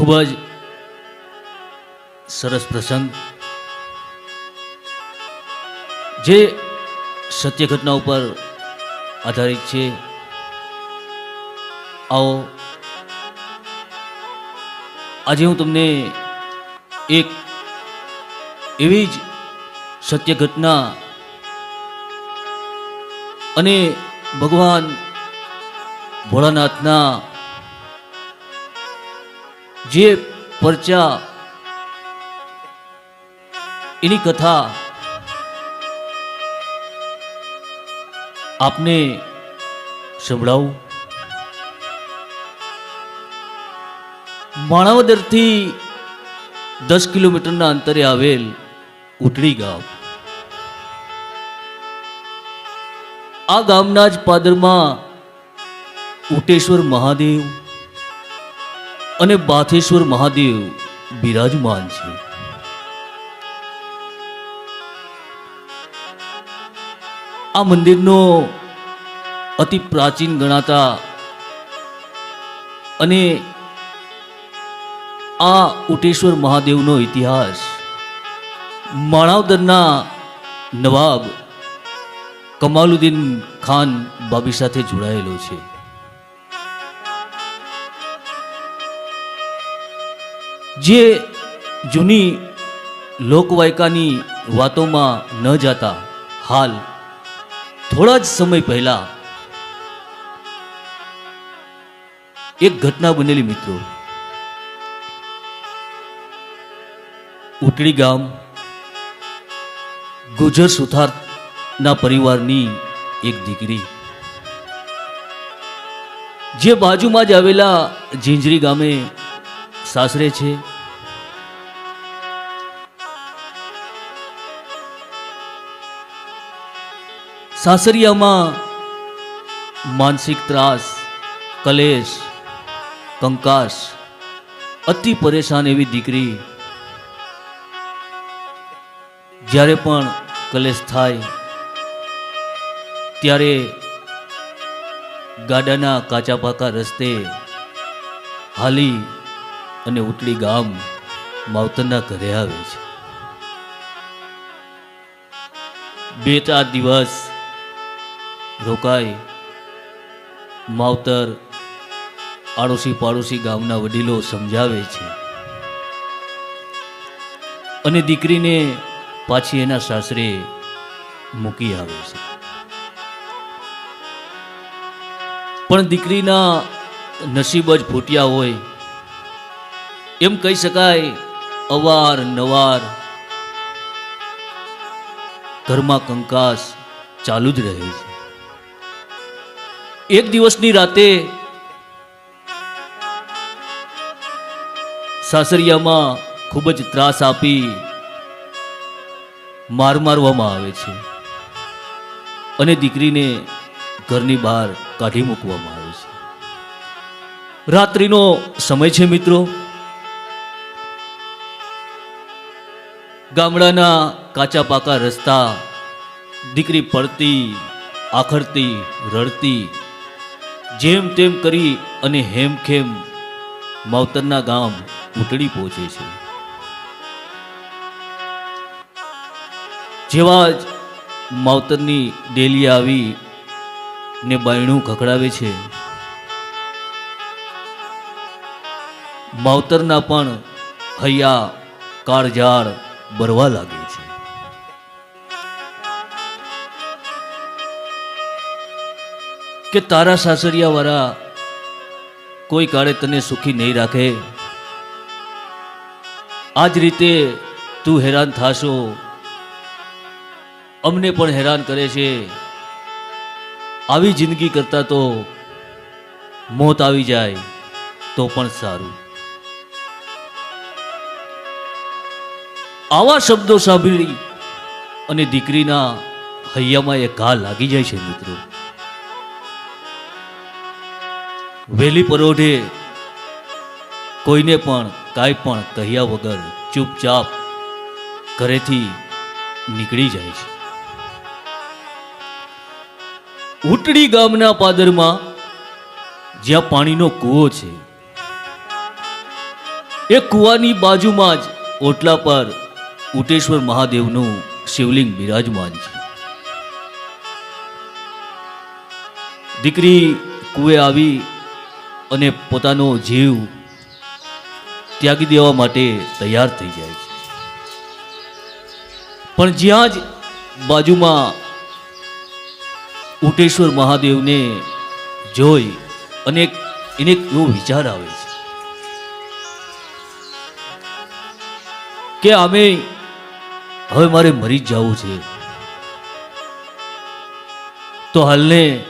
ખૂબ જ સરસ પ્રસંગ. જે સત્ય ઘટના ઉપર આધારિત છે. આવો. આજે હું તમને એક એવી જ સત્ય ઘટના અને ભગવાન ભોળાનાથના જે પરચા, એની કથા આપને સંભળાવું. માણાવદરથી દસ કિલોમીટરના અંતરે આવેલ ઉટડી ગામ. આ ગામના જ પાદરમાં ઉટેશ્વર મહાદેવ અને બાથેશ્વર મહાદેવ બિરાજમાન છે. આ મંદિરનો અતિ પ્રાચીન ગણાતા અને આ ઉટેશ્વર મહાદેવનો ઇતિહાસ માણાવદરના નવાબ કમાલુદ્દીન ખાન બાબી સાથે જોડાયેલો છે. જે જૂની લોકવાયકાની વાતોમાં ન જાતા હાલ થોડા જ સમય પહેલા એક ઘટના બનેલી મિત્રો. ઉટડી ગામ ગુજર સુથારના પરિવારની એક દીકરી. જે બાજુમાં જ આવેલા ઝીંઝરી ગામે સાસરે છે. સાસરિયામાં માનસિક ત્રાસ, કલેશ કંકાશ અતિ પરેશાન એવી દીકરી જ્યારે પણ કલેશ થાય, ત્યારે ગાડાના કાચા પાકા રસ્તે હાલી અને ઉટલી ગામ માવતરના ઘરે આવે છે. બે ચાર દિવસ રોકાય માવતર આડોશી પાડોશી ગામના વડીલો સમજાવે છે. અને દીકરીને પાછી એના સાસરે મૂકી આવે છે. પણ દીકરીના નસીબ જ ફૂટ્યા હોય, એમ કહી શકાય અવાર નવાર ઘરમાં કંકાસ ચાલુ જ રહે છે. એક દિવસની રાતે સાસરિયામાં ખૂબ જ ત્રાસ આપી માર મારવામાં આવે છે અને દીકરીને ઘરની બહાર કાઢી મૂકવામાં આવે છે. રાત્રિનો સમય છે મિત્રો. ગામડાના કાચા પાકા રસ્તા, દીકરી પડતી, આખરતી, રડતી જેમ તેમ કરી અને હેમખેમ માવતરના ગામ ઉટડી પહોંચે છે. જેવા જ માવતરની ડેલી આવી ને બાયણું ખખડાવે છે. માવતરના પણ હૈયા કાળઝાળ બરવા લાગે. કે તારા સાસરિયા વાળા કોઈ કાળે તને સુખી નહીં રાખે? આ જ રીતે તું હેરાન થાશો. અમને પણ હેરાન કરે છે. આવી જિંદગી કરતા તો મોત આવી જાય, તો પણ સારું. આવા શબ્દો સાંભળી અને દીકરીના હૈયામાં એક ઘા લાગી જાય છે, મિત્રો. વહેલી પરોઢે કોઈને પણ કાંઈ પણ કહ્યા વગર ચૂપચાપ ઘરેથી નીકળી જાય છે. ઉટડી ગામના પાદરમાં જ્યાં પાણીનો કૂવો છે, એ કૂવાની બાજુમાં જ ઓટલા પર ઉટેશ્વર મહાદેવનું શિવલિંગ બિરાજમાન છે. દીકરી કુએ આવી અને પોતાનો જીવ ત્યાગી દેવા માટે તૈયાર થઈ જાય છે. પણ જ્યાં જ બાજુમાં ઉટેશ્વર મહાદેવને જોઈ અને એને એવો વિચાર આવે છે કે આમે હવે મારે મરી જ જવું છે. તો હાલને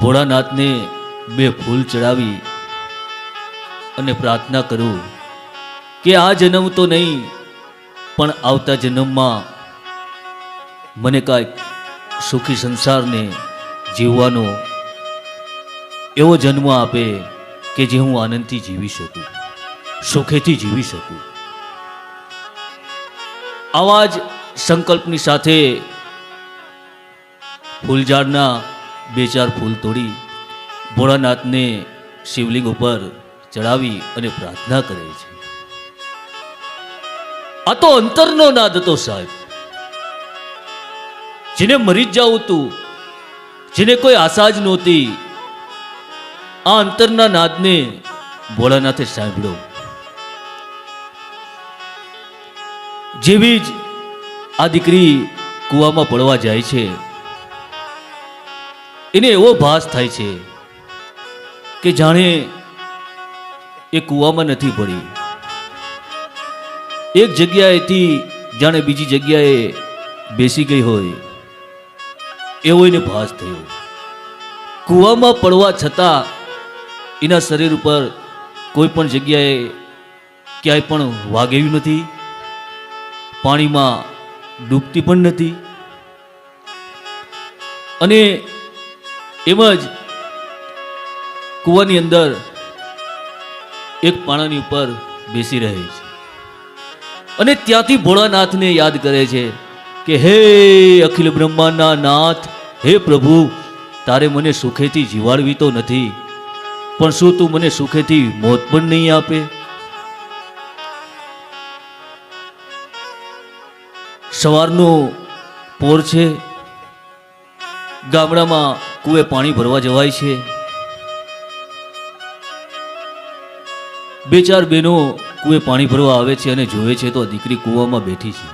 ભોળાનાથને બે ફૂલ ચડાવી અને પ્રાર્થના કરું કે આ જન્મ તો નહીં, પણ આવતા જન્મમાં મને કાંઈક સુખી સંસારને જીવવાનો એવો જન્મ આપે કે જે હું આનંદથી જીવી શકું, સુખેથી જીવી શકું. આવા જ સંકલ્પની સાથે ફૂલઝાડના બે ચાર ફૂલ તોડી ભોળાનાથને શિવલિંગ ઉપર ચડાવી અને પ્રાર્થના કરે છે. આ તો અંતરનો નાદ હતો સાહેબ. જેને મરી જ જવું તું, જેને કોઈ આશા જ નહોતી, આ અંતરના નાદને ભોળાનાથે સાંભળ્યો. જેવી જ આ દીકરી કૂવામાં પડવા જાય છે, એને એવો ભાસ થાય છે કે જાણે એ કૂવામાં નથી પડી એક જગ્યાએથી જાણે બીજી જગ્યાએ બેસી ગઈ હોય. એવો એને ભાસ થયો. કૂવામાં પડવા છતાં એના શરીર ઉપર કોઈ પણ જગ્યાએ ક્યાંય પણ વાગેવી નથી. પાણીમાં ડૂબતી પણ નથી. અને એમ જ કૂવાની અંદર એક પાણાની ઉપર બેસી રહે છે. અને ત્યાંથી ભોળાનાથને યાદ કરે છે કે, હે અખિલ બ્રહ્માંડના નાથ, હે પ્રભુ, તારે મને સુખેથી જીવાડવી તો નથી, પણ શું તું મને સુખેથી મોત પણ નહીં આપે? સવારનો પોર છે. ગામડામાં કૂએ પાણી ભરવા જવાય છે. બે ચાર બહેનો કુએ પાણી ભરવા આવે છે અને જોવે છે તો દીકરી કૂવામાં બેઠી છે.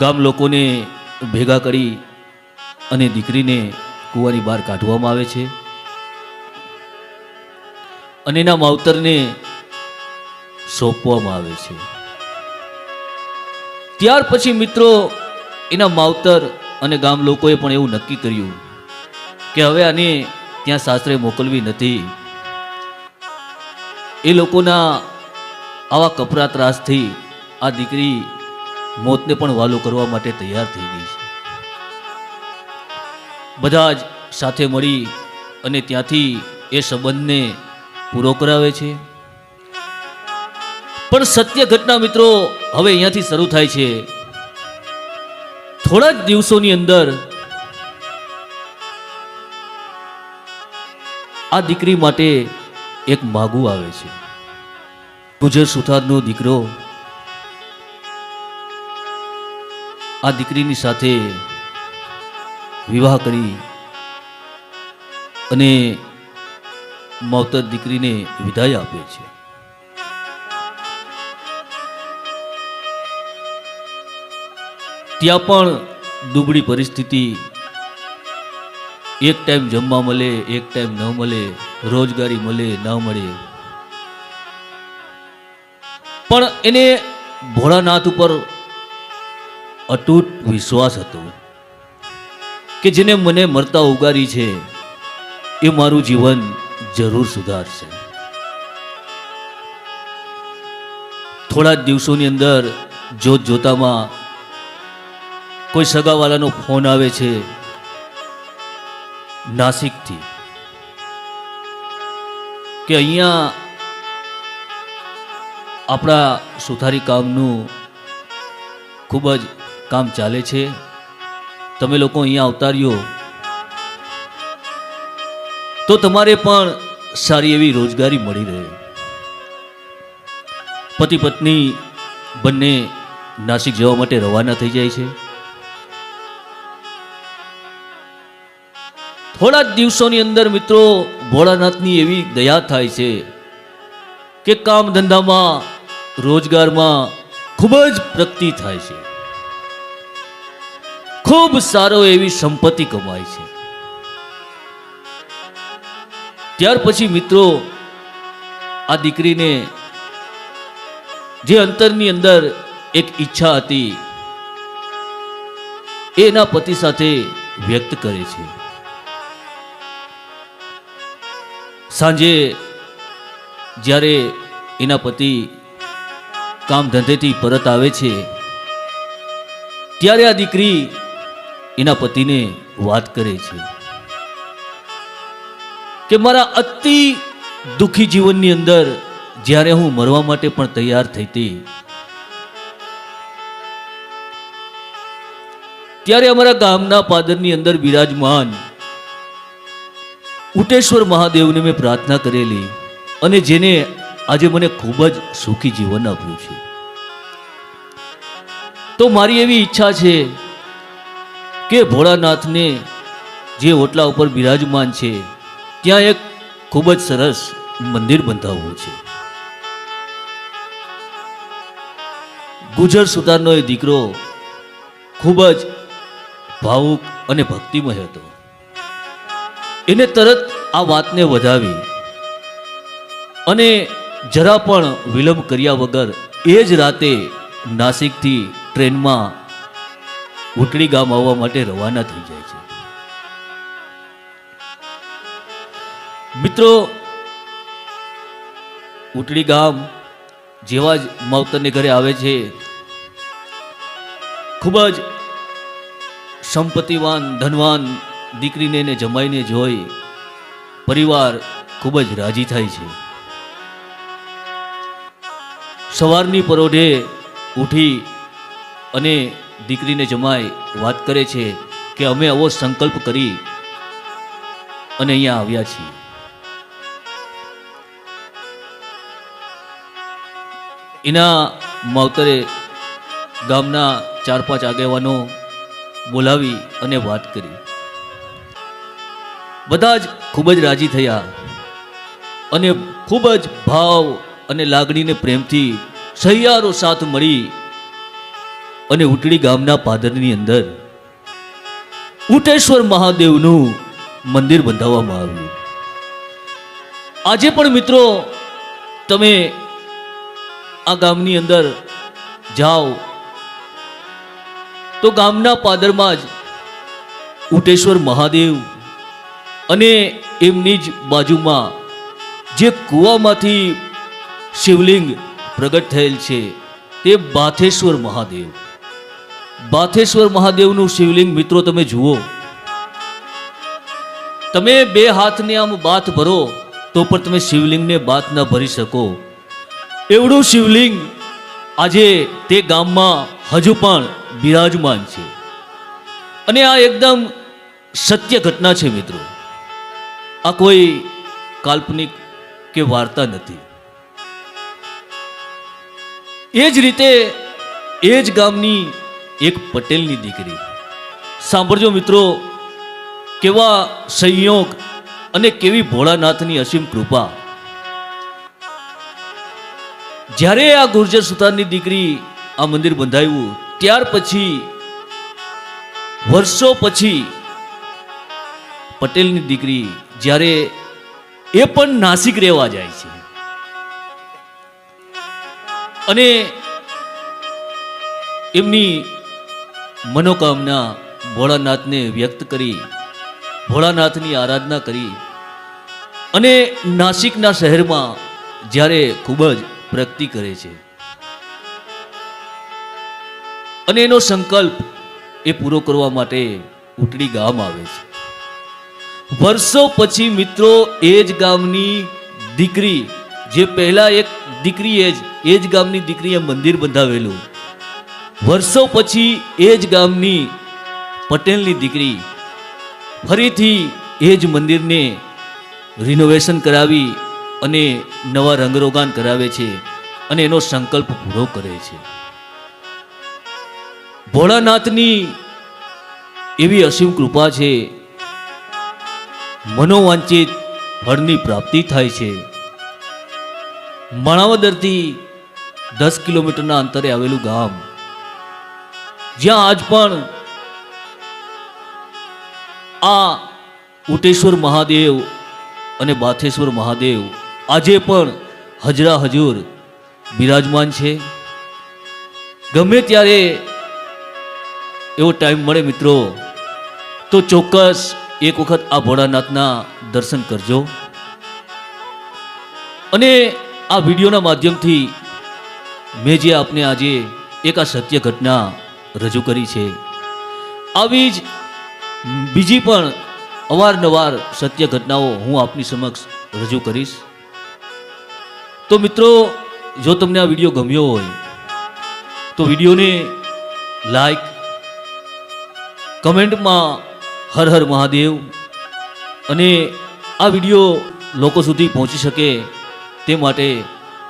ગામ લોકોને ભેગા કરી અને દીકરીને કૂવાની બહાર કાઢવામાં આવે છે. અને એના માવતરને સોંપવામાં આવે છે. ત્યાર પછી મિત્રો એના માવતર અને ગામ લોકોએ પણ એવું નક્કી કર્યું કે હવે આને ત્યાં સાસરે મોકલવી નથી. એ લોકોના આવા કપરા ત્રાસથી આ દીકરી મોતને પણ વાલો કરવા માટે તૈયાર થઈ ગઈ છે. બધા જ સાથે મળી અને ત્યાંથી એ સંબંધને પૂરો કરાવે છે. પણ સત્ય ઘટના મિત્રો, હવે અહીંયાથી શરૂ થાય છે. થોડા જ દિવસોની અંદર આ દીકરી માટે એક માગું આવે છે. ગુજર સુથારનો દીકરો આ દીકરીની સાથે વિવાહ કરી અને માવતર દીકરીને વિદાય આપે છે. ત્યાં પણ દુબળી પરિસ્થિતિ, એક ટાઈમ જમવા મળે, એક ટાઈમ ન મળે રોજગારી મળે, ન મળે. પણ એને ભોળાનાથ ઉપર અતૂટ વિશ્વાસ હતો કે જેને મને મરતા ઉગારી છે, એ મારું જીવન જરૂર સુધારશે. થોડા દિવસોની અંદર જોત જોતામાં કોઈ સગાવાલાનો ફોન આવે છે, નાસિકથી. કે અહીંયા આપણા સુથારી કામનું ખૂબ જ કામ ચાલે છે. તમે લોકો અહીંયા અવતાર્યો તો તમારે પણ સારી એવી રોજગારી મળી રહે. પતિ પત્ની બંને નાસિક જવા માટે રવાના થઈ જાય છે. થોડા જ દિવસોની અંદર મિત્રો ભોળાનાથની એવી દયા થાય છે કે કામ ધંધામાં રોજગારમાં ખૂબ જ પ્રગતિ થાય છે. ખૂબ સારો એવી સંપત્તિ કમાય છે. ત્યાર પછી મિત્રો આ દીકરીને જે અંતરની અંદર એક ઈચ્છા હતી એના પતિ સાથે વ્યક્ત કરે છે. સાંજે જ્યારે એના પતિ કામ ધંધેથી પરત આવે છે, ત્યારે આ દીકરી એના પતિને વાત કરે છે કે મારા અતિ દુઃખી જીવનની અંદર જ્યારે હું મરવા માટે પણ તૈયાર થઈ હતી ત્યારે અમારા ગામના પાદરની અંદર બિરાજમાન ઉટેશ્વર મહાદેવને મેં પ્રાર્થના કરેલી અને જેને આજે મને ખૂબ જ સુખી જીવન આપ્યું છે. તો મારી એવી ઈચ્છા છે કે ભોળાનાથને જે ઓટલા ઉપર બિરાજમાન છે, ત્યાં એક ખૂબ જ સરસ મંદિર બંધાવવું છે. ગુજર સુતારનો એ દીકરો ખૂબ જ ભાવુક અને ભક્તિમય હતો. એને તરત આ વાતને વધાવી. અને જરા પણ વિલંબ કર્યા વગર એ જ રાતે નાસિકથી ટ્રેનમાં ઉટડી ગામ આવવા માટે રવાના થઈ જાય છે. મિત્રો, ઉટડી ગામ જેવા જ માવતરને ઘરે આવે છે, ખૂબ જ સંપત્તિવાન, ધનવાન દીકરીને એને જમાઈને જોઈ પરિવાર ખૂબ જ રાજી થાય છે. સવારની પરોઢે ઉઠી અને દીકરીને જમાઈ વાત કરે છે કે અમે આવો સંકલ્પ કરી અને અહીંયા આવ્યા છીએ. એના માવતરે ગામના ચાર પાંચ આગેવાનો બોલાવી અને વાત કરી. બધા જ ખૂબ જ રાજી થયા. અને ખૂબ જ ભાવ અને લાગણીને પ્રેમથી સહિયારો સાથ મળી અને ઉટડી ગામના પાદરની અંદર ઉટેશ્વર મહાદેવનું મંદિર બંધાવવામાં આવ્યું. આજે પણ મિત્રો તમે આ ગામની અંદર જાઓ તો ગામના પાદરમાં જ ઉટેશ્વર મહાદેવ અને એમની જ બાજુમાં જે કૂવામાંથી શિવલિંગ પ્રગટ થયેલ છે તે બાથેશ્વર મહાદેવ. બાથેશ્વર મહાદેવનું શિવલિંગ મિત્રો તમે જુઓ. તમે બે હાથને આમ બાથ ભરો તો પણ તમે શિવલિંગને બાથ ન ભરી શકો. એવડું શિવલિંગ આજે તે ગામમાં હજુ પણ બિરાજમાન છે. અને આ એકદમ સત્ય ઘટના છે મિત્રો. આ કોઈ કાલ્પનિક કે વાર્તા નથી. એ જ રીતે એ જ ગામની એક પટેલની દીકરી. સાંભળજો મિત્રો, કેવા સંયોગ અને કેવી ભોળાનાથની અસીમ કૃપા. જ્યારે આ ગુર્જર સુતારની દીકરી આ મંદિર બંધાવ્યું ત્યાર પછી, વર્ષો પછી પટેલની દીકરી જ્યારે એ પણ નાસિક રહેવા જાય છે. અને એમની મનોકામના ભોળાનાથને વ્યક્ત કરી, ભોળાનાથની આરાધના કરી. અને નાસિકના શહેરમાં જ્યારે ખૂબ જ પ્રગતિ કરે છે. અને એનો સંકલ્પ એ પૂરો કરવા માટે ઉટડી ગામ આવે છે. વર્ષો પછી મિત્રો એ જ ગામની દીકરી, જે પહેલા એક દીકરી એ જ એ જ ગામની દીકરીએ મંદિર બંધાવેલું. વર્ષો પછી એ જ ગામની પટેલની દીકરી ફરીથી એ જ મંદિરને રિનોવેશન કરાવી અને નવા રંગરોગાન કરાવે છે અને એનો સંકલ્પ પૂરો કરે છે. ભોળાનાથની એવી અસીમ કૃપા છે મનોવાંચિત ફળની પ્રાપ્તિ થાય છે. માણાવદરથી દસ કિલોમીટરના અંતરે આવેલું ગામ. જ્યાં આજ પણ આ ઉટેશ્વર મહાદેવ અને બાથેશ્વર મહાદેવ આજે પણ હજરા હજુર બિરાજમાન છે. ગમે ત્યારે એવો ટાઈમ મળે મિત્રો, તો ચોક્કસ એક વખત આ ભોળાનાથના દર્શન કરજો. અને આ વિડીયોના માધ્યમથી મેં જે આપને આજે એક આ સત્ય ઘટના રજૂ કરી છે, આવી જ બીજી પણ અવારનવાર સત્ય ઘટનાઓ હું આપની સમક્ષ રજૂ કરીશ. તો મિત્રો, જો તમને આ વીડિયો ગમ્યો હોય, તો વિડીયોને લાઈક, કમેન્ટમાં હર હર મહાદેવ. અને આ વીડિયો લોકો સુધી પહોંચી શકે તે માટે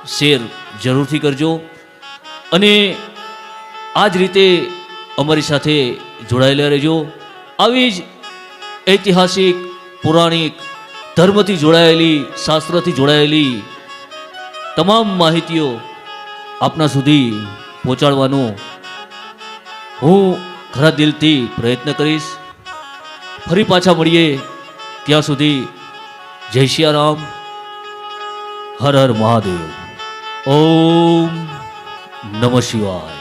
શેર જરૂરથી કરજો. અને આ જ રીતે અમારી સાથે જોડાયેલા રહેજો. આવી જ ઐતિહાસિક, પૌરાણિક, ધર્મથી જોડાયેલી, શાસ્ત્રથી જોડાયેલી તમામ માહિતીઓ આપના સુધી પહોંચાડવાનો હું ખરા દિલથી પ્રયત્ન કરીશ. ફરી પાછા મળીએ. ત્યાં સુધી જય સિયારામ હર હર મહાદેવ. ઓમ નમઃ શિવાય.